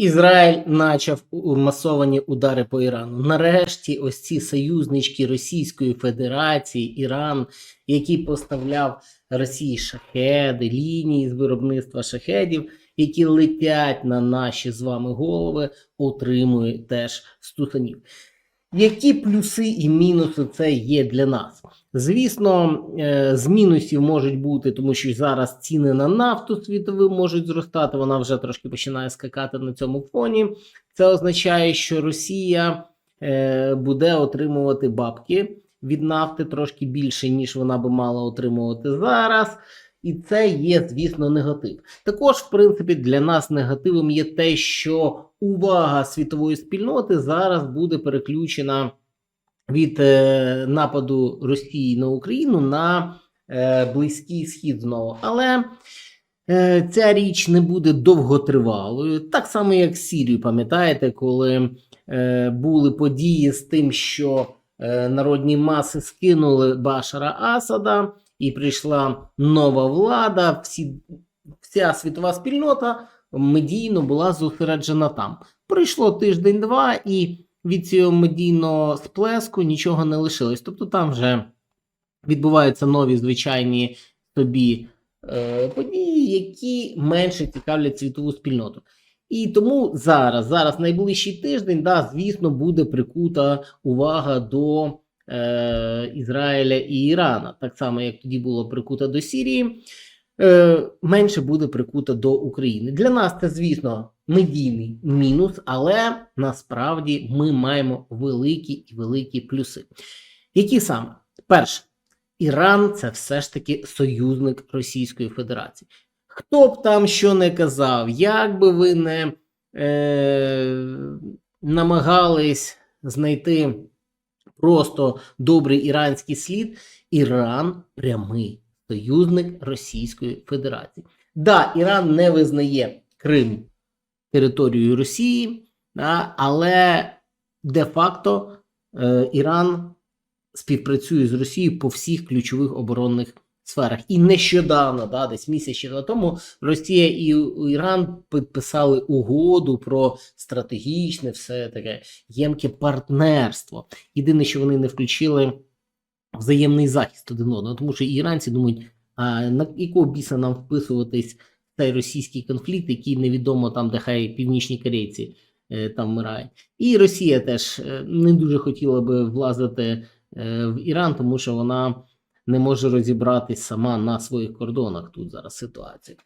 Ізраїль почав масовані удари по Ірану. Нарешті, ось ці союзнички Російської Федерації, Іран, який поставляв Росії шахеди, лінії з виробництва шахедів, які летять на наші з вами голови, отримує теж стусанів. Які плюси і мінуси це є для нас? Звісно, е, з мінусів можуть бути, тому що зараз ціни на нафту світові можуть зростати. Вона вже трошки починає скакати на цьому фоні. Це означає, що Росія е, буде отримувати бабки від нафти трошки більше, ніж вона би мала отримувати зараз. І це є, звісно, негатив. Також, в принципі, для нас негативом є те, що увага світової спільноти зараз буде переключена від е, нападу Росії на Україну на е, Близький Схід знову. Але е, ця річ не буде довготривалою. Так само, як з Сірією, пам'ятаєте, коли були події з тим, що народні маси скинули Башара Асада, і прийшла нова влада, всі, вся світова спільнота медійно була зосереджена там. Пройшло тиждень-два, і від цього медійного сплеску нічого не лишилось. Тобто там вже відбуваються нові звичайні собі е, події, які менше цікавлять світову спільноту. І тому зараз, зараз найближчий тиждень, да, звісно, буде прикута увага до е, Ізраїля і Ірана, так само як тоді було прикута до Сірії. Е, менше буде прикута до України. Для нас це, звісно, медійний мінус, але насправді ми маємо великі і великі плюси. Які саме? Перше, Іран це все ж таки союзник Російської Федерації. Хто б там що не казав, як би ви не е, намагались знайти просто добрий іранський слід, Іран прямий союзник Російської Федерації. Да, Іран не визнає Крим територією Росії, але де-факто е, Іран співпрацює з Росією по всіх ключових оборонних сферах. І нещодавно, да, десь місяць тому, Росія і Іран підписали угоду про стратегічне, все таке ємке партнерство. Єдине, що вони не включили взаємний захист один одного, тому що іранці думають, а на якого біса нам вписуватись цей російський конфлікт, який невідомо там, де хай північні корейці е, там вмирають. І Росія теж е, не дуже хотіла би влазити е, в Іран, тому що вона не може розібратись сама на своїх кордонах. Тут зараз ситуація.